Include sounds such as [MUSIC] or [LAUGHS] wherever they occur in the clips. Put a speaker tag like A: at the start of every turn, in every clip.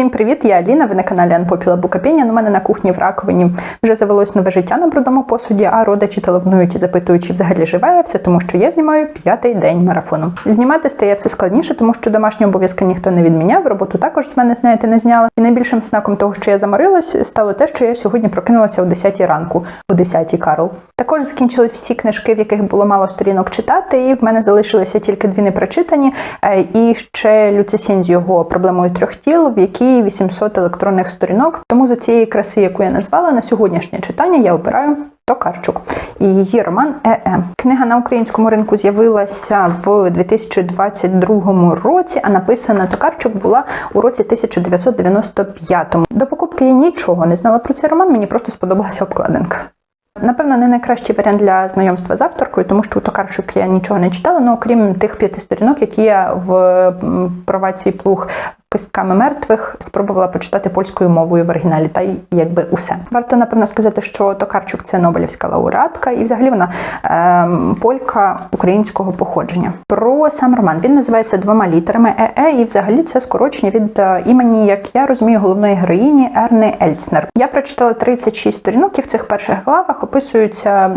A: Всім привіт, я Аліна. Ви на каналі Unpopular Book Opinion. У мене на кухні в раковині вже завелось нове життя на брудному посуді, а родичі телефонують і запитують, чи взагалі живе я все, тому що я знімаю п'ятий день марафону. Знімати стає все складніше, тому що домашні обов'язки ніхто не відміняв. Роботу також з мене знаєте не зняла. І найбільшим знаком того, що я заморилась, стало те, що я сьогодні прокинулася о 10 ранку, о 10 Карл. Також закінчились всі книжки, в яких було мало сторінок читати, і в мене залишилися тільки дві непрочитані. е, І ще Люцисін з його проблемою трьох тіл, в якій 800 електронних сторінок. Тому за цієї краси, яку я назвала на сьогоднішнє читання, я обираю Токарчук і її роман ЕЕ. Книга на українському ринку з'явилася в 2022 році, а написана Токарчук була у році 1995. До покупки я нічого не знала про цей роман, мені просто сподобалася обкладинка. Напевно, не найкращий варіант для знайомства з авторкою, тому що у Токарчук я нічого не читала, ну окрім тих п'яти сторінок, які я в провації плуг кистками мертвих спробувала почитати польською мовою в оригіналі, та й якби усе. Варто напевно сказати, що Токарчук це Нобелівська лауреатка, і взагалі вона ем, полька українського походження. Про сам роман він називається двома літерами ЕЕ, і взагалі це скорочення від е, імені, як я розумію, головної героїні Ерни Ельцнер. Я прочитала 36 сторінок, і в цих перших главах описуються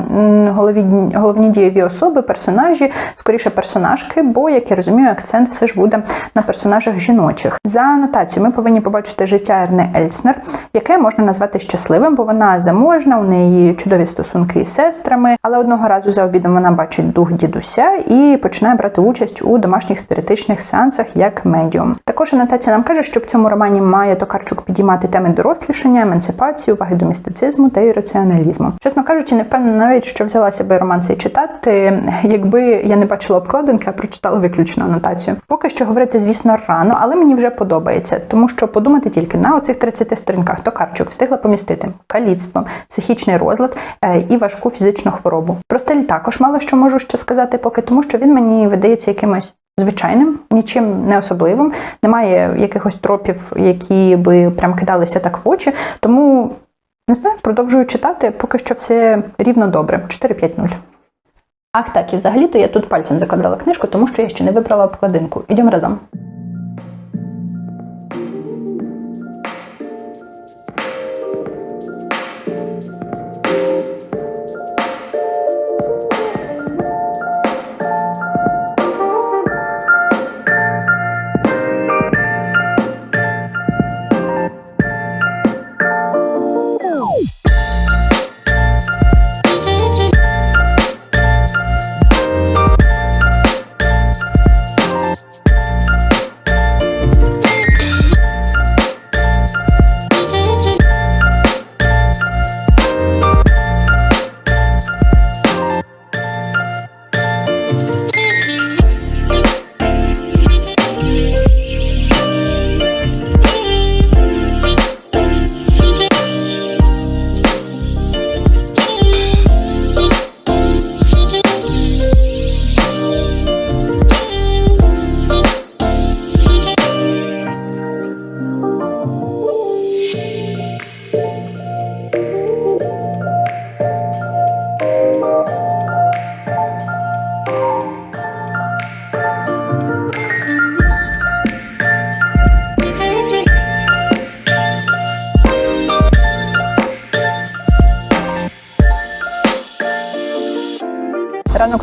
A: голові, головні дієві особи, персонажі, скоріше персонажки, бо, як я розумію, акцент все ж буде на персонажах жіночих. За анотацією ми повинні побачити життя Ерни Ельцнер, яке можна назвати щасливим, бо вона заможна, у неї чудові стосунки із сестрами, але одного разу за обідом вона бачить дух дідуся і починає брати участь у домашніх спіритичних сеансах як медіум. Також анотація нам каже, що в цьому романі має Токарчук підіймати теми дорослішання, емансипації, уваги до містицизму та ірраціоналізму. Чесно кажучи, не впевнена навіть, що взялася би роман цей читати, якби я не бачила обкладинки, а прочитала виключно анотацію. Поки що говорити, звісно, рано, але мені вже подобається, тому що подумати тільки на оцих 30 сторінках Токарчук встигла помістити каліцтво, психічний розлад е, і важку фізичну хворобу. Про стиль також мало що можу ще сказати, поки тому що він мені видається якимось. Звичайним, нічим не особливим, немає якихось тропів, які би прям кидалися так в очі. Тому не знаю, продовжую читати, поки що все рівно добре. 4-5-0. Ах, так, і взагалі-то я тут пальцем закладала книжку, тому що я ще не вибрала обкладинку. Ідемо разом.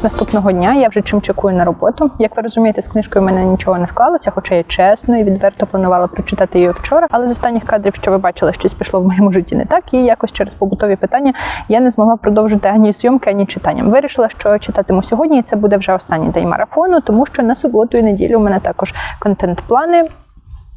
A: Наступного дня я вже чим чекую на роботу. Як ви розумієте, з книжкою в мене нічого не склалося, хоча я чесно і відверто планувала прочитати її вчора. Але з останніх кадрів, що ви бачили, щось пішло в моєму житті не так, і якось через побутові питання я не змогла продовжити ані зйомки, ані читанням. Вирішила, що читатиму сьогодні, і це буде вже останній день марафону, тому що на суботу і неділю у мене також контент-плани.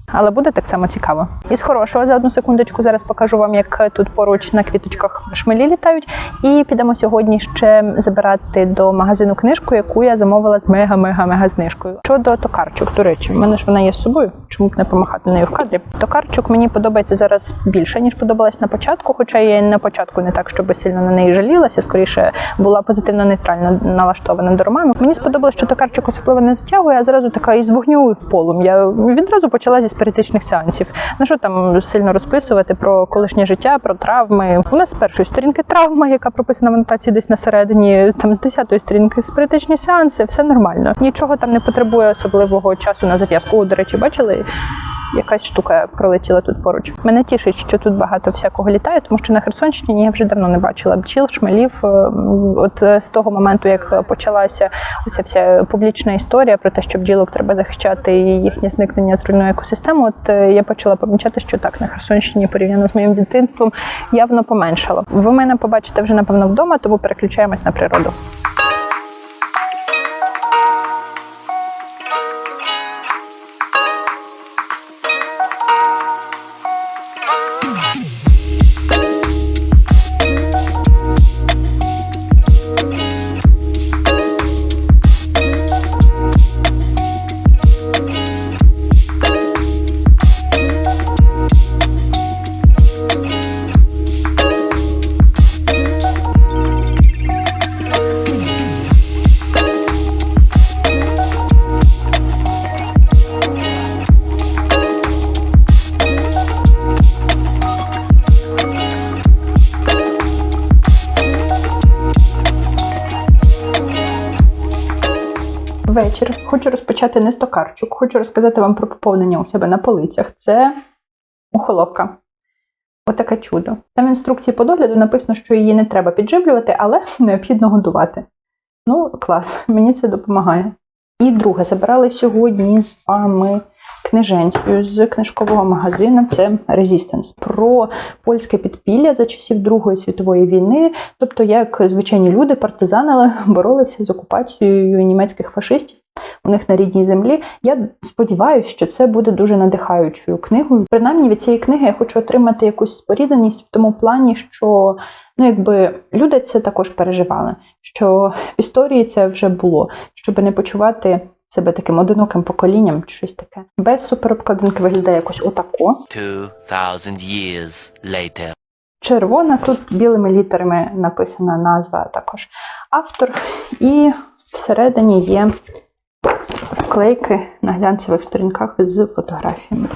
A: Але буде так само цікаво. І з хорошого за одну секундочку зараз покажу вам, як тут поруч на квіточках шмелі літають. І підемо сьогодні ще забирати до магазину книжку, яку я замовила з мега-мега-мега знижкою. Щодо Токарчук, до речі, в мене ж вона є з собою. Чому б не помахати нею в кадрі? Токарчук мені подобається зараз більше ніж подобалась на початку, хоча я на початку не так, щоб сильно на неї жалілася. Скоріше була позитивно нейтрально налаштована до роману. Мені сподобалось, що Токарчук особливо не затягує, а зразу така із вогню і в полум'я. Відразу почала зі спіритичних сеансів. На що там сильно розписувати про колишнє життя, про травми. У нас з першої сторінки травма, яка прописана в анотації десь на середині, там з десятої сторінки спіритичні сеанси, все нормально. Нічого там не потребує особливого часу на зав'язку. До речі, бачили? Якась штука пролетіла тут поруч. Мене тішить, що тут багато всякого літає, тому що на Херсонщині я вже давно не бачила бджіл, шмелів. Е, От е, з того моменту, як почалася оця вся публічна історія про те, що бджілок треба захищати і їхнє зникнення зруйнує екосистему. От е, я почала помічати, що так на Херсонщині порівняно з моїм дитинством явно поменшало. Ви мене побачите вже напевно вдома, тому переключаємось на природу. Вечір. Хочу розпочати не з хочу розказати вам про поповнення у себе на полицях. Це ухоловка. Отаке чудо. Там в інструкції по догляду написано, що її не треба підживлювати, але [LAUGHS] необхідно годувати. Ну, клас, мені це допомагає. І друге, забирали сьогодні з вами книженцію з книжкового магазину. Це Resistance. про польське підпілля за часів Другої світової війни. Тобто, як звичайні люди, партизанили, [LAUGHS] боролися з окупацією німецьких фашистів. У них на рідній землі. Я сподіваюся, що це буде дуже надихаючою книгою. Принаймні від цієї книги я хочу отримати якусь спорідненість в тому плані, що ну якби люди це також переживали, що в історії це вже було, щоб не почувати себе таким одиноким поколінням чи щось таке. Без суперобкладинки виглядає якось отако.
B: 2,000 years later.
A: Червона, тут білими літерами написана назва також автор, і всередині є вклейки на глянцевих сторінках з фотографіями.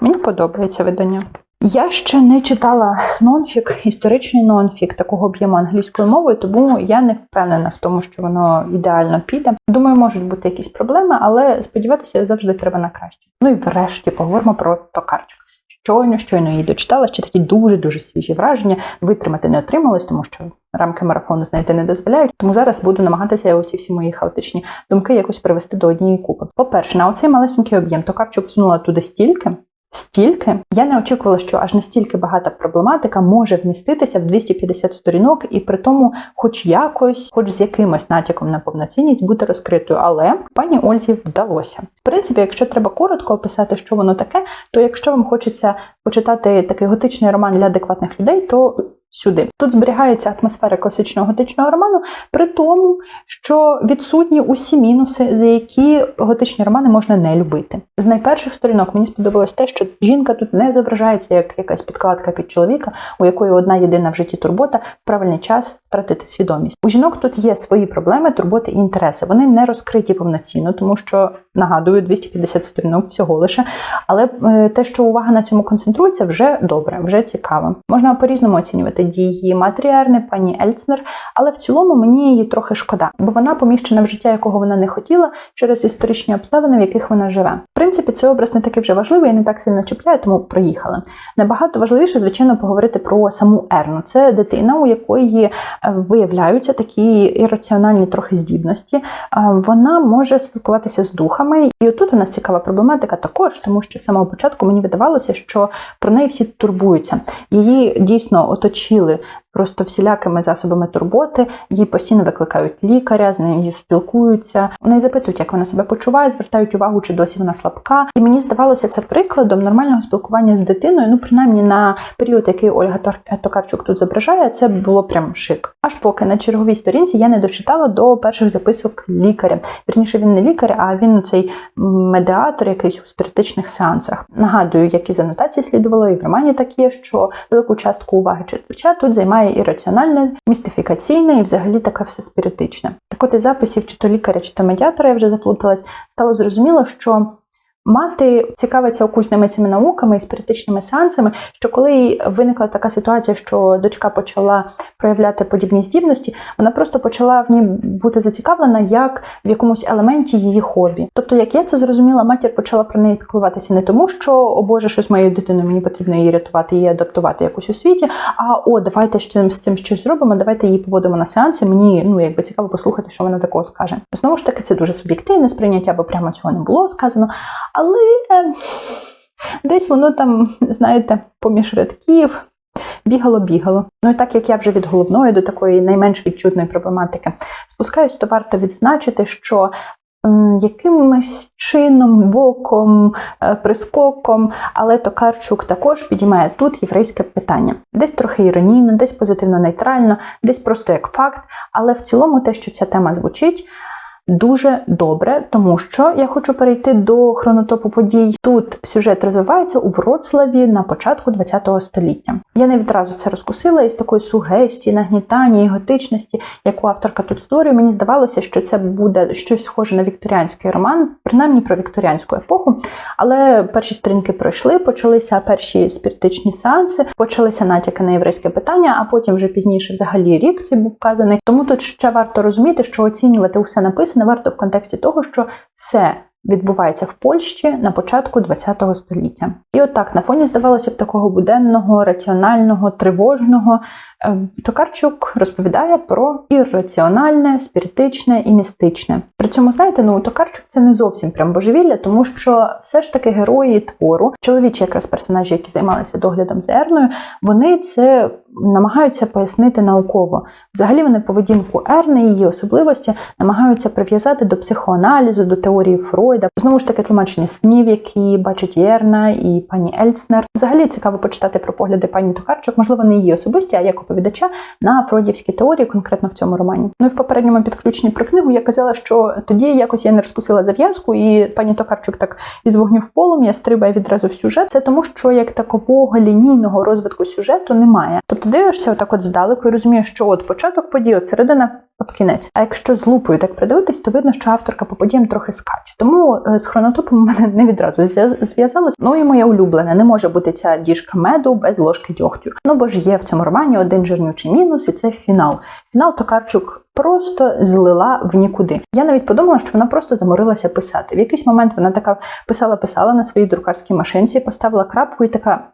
A: Мені подобається видання. Я ще не читала нонфік, історичний нонфік такого об'єму англійською мовою, тому я не впевнена в тому, що воно ідеально піде. Думаю, можуть бути якісь проблеми, але сподіватися завжди треба на краще. Ну і врешті поговоримо про токарчик. Щойно, щойно її дочитала, ще такі дуже-дуже свіжі враження. Витримати не отрималось, тому що рамки марафону знайти не дозволяють. Тому зараз буду намагатися оці всі мої хаотичні думки якось привести до однієї купи. По-перше, на оцей малесенький об'єм токарчик всунула туди стільки. Стільки я не очікувала, що аж настільки багата проблематика може вміститися в 250 сторінок, і при тому, хоч якось, хоч з якимось натяком на повноцінність, бути розкритою. Але пані Ользі вдалося. В принципі, якщо треба коротко описати, що воно таке, то якщо вам хочеться почитати такий готичний роман для адекватних людей, то сюди. Тут зберігається атмосфера класичного готичного роману, при тому, що відсутні усі мінуси, за які готичні романи можна не любити. З найперших сторінок мені сподобалось те, що жінка тут не зображається як якась підкладка під чоловіка, у якої одна єдина в житті турбота в правильний час втратити свідомість. У жінок тут є свої проблеми, турботи і інтереси. Вони не розкриті повноцінно, тому що нагадую 250 сторінок всього лише. Але е, те, що увага на цьому концентрується, вже добре, вже цікаво. Можна по-різному оцінювати дії матері Ерни, пані Ельцнер, але в цілому мені її трохи шкода, бо вона поміщена в життя, якого вона не хотіла, через історичні обставини, в яких вона живе. В принципі, цей образ не такий вже важливий і не так сильно чіпляє, тому проїхали. Набагато важливіше, звичайно, поговорити про саму Ерну. Це дитина, у якої е, виявляються такі ірраціональні трохи здібності. Е, Вона може спілкуватися з духами, і отут у нас цікава проблематика також, тому що з самого початку мені видавалося, що про неї всі турбуються. Її дійсно оточили просто всілякими засобами турботи. Їй постійно викликають лікаря, з нею спілкуються. Вони запитують, як вона себе почуває, звертають увагу, чи досі вона слабка. І мені здавалося це прикладом нормального спілкування з дитиною. Ну, принаймні на період, який Ольга Тор- Токарчук тут зображає, це було прям шик. Аж поки на черговій сторінці я не дочитала до перших записок лікаря. Вірніше, він не лікар, а він цей медіатор якийсь у спіритичних сеансах. Нагадую, які з анотацій слідувало, і в романі так є, що велику частку уваги читача тут займає і раціональне, містифікаційне, і взагалі таке все спіритичне. Так от із записів чи то лікаря, чи то медіатора, я вже заплуталась, стало зрозуміло, що Мати цікавиться окультними цими науками і спіритичними сеансами, що коли виникла така ситуація, що дочка почала проявляти подібні здібності, вона просто почала в ній бути зацікавлена як в якомусь елементі її хобі. Тобто, як я це зрозуміла, матір почала про неї піклуватися не тому, що о Боже, щось з моєю дитиною, мені потрібно її рятувати, її адаптувати якось у світі. А о, давайте з цим щось зробимо, давайте її поводимо на сеанси. Мені ну якби цікаво послухати, що вона такого скаже. Знову ж таки, це дуже суб'єктивне сприйняття, бо прямо цього не було сказано. Але е, десь воно там, знаєте, поміж рядків. Бігало-бігало. Ну і так як я вже від головної до такої найменш відчутної проблематики спускаюсь, то варто відзначити, що якимось чином, боком, е, прискоком, але Токарчук також підіймає тут єврейське питання. Десь трохи іронійно, десь позитивно-нейтрально, десь просто як факт, але в цілому те, що ця тема звучить, дуже добре, тому що я хочу перейти до хронотопу подій. Тут сюжет розвивається у Вроцлаві на початку ХХ століття. Я не відразу це розкусила із такої сугестії, нагнітання і готичності, яку авторка тут створює. Мені здавалося, що це буде щось схоже на вікторіанський роман, принаймні про вікторіанську епоху. Але перші сторінки пройшли, почалися перші спіритичні сеанси, почалися натяки на єврейське питання, а потім вже пізніше взагалі рік цей був вказаний. Тому тут ще варто розуміти, що оцінювати усе написане варто в контексті того, що все. Відбувається в Польщі на початку ХХ століття, і отак на фоні здавалося б такого буденного, раціонального, тривожного. Е, Токарчук розповідає про ірраціональне, спіритичне і містичне. При цьому, знаєте, ну Токарчук це не зовсім прям божевілля, тому що все ж таки герої твору, чоловічі якраз персонажі, які займалися доглядом за Ерною, вони це намагаються пояснити науково. Взагалі вони поведінку Ерни, її особливості намагаються прив'язати до психоаналізу, до теорії Фройда. Знову ж таки, тлумачення снів, які бачить Єрна і пані Ельцнер. Взагалі цікаво почитати про погляди пані Токарчук, можливо, не її особисті, а як оповідача на фродівські теорії, конкретно в цьому романі. Ну і в попередньому підключенні про книгу я казала, що тоді якось я не розкусила зав'язку, і пані Токарчук так із вогню в полум'я стрибає відразу в сюжет. Це тому, що як такого лінійного розвитку сюжету немає. Тобто дивишся отак от здалеку і розумієш, що от початок подій, от середина. От кінець. А якщо з лупою так придивитись, то видно, що авторка по подіям трохи скаче. Тому е, з хронотопом мене не відразу зв'яз- зв'язалось. Ну і моє улюблене, не може бути ця діжка меду без ложки дьогтю. Ну бо ж є в цьому романі один жирнючий мінус, і це фінал. Фінал Токарчук просто злила в нікуди. Я навіть подумала, що вона просто заморилася писати. В якийсь момент вона така писала-писала на своїй друкарській машинці, поставила крапку і така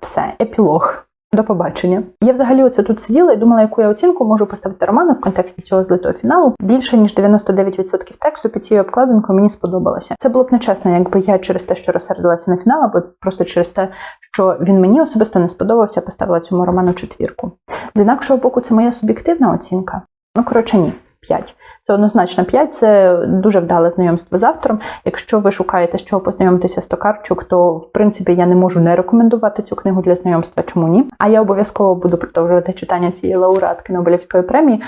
A: все, епілог. До побачення. Я взагалі оце тут сиділа і думала, яку я оцінку можу поставити роману в контексті цього злитого фіналу. Більше ніж 99% тексту під цією обкладинкою мені сподобалося. Це було б нечесно, якби я через те, що розсердилася на фінал, або просто через те, що він мені особисто не сподобався, поставила цьому роману четвірку. З інакшого боку, це моя суб'єктивна оцінка. Ну коротше, ні. 5. Це однозначно 5, це дуже вдале знайомство з автором. Якщо ви шукаєте, з чого познайомитися з Токарчук, то в принципі я не можу не рекомендувати цю книгу для знайомства. Чому ні? А я обов'язково буду продовжувати читання цієї лауреатки Нобелівської премії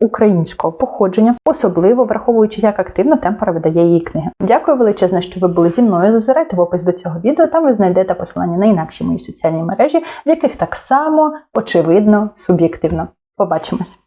A: українського походження, особливо враховуючи, як активно темпора видає її книги. Дякую величезне, що ви були зі мною. Зазирайте в опис до цього відео. Там ви знайдете посилання на інакші мої соціальні мережі, в яких так само очевидно суб'єктивно. Побачимось.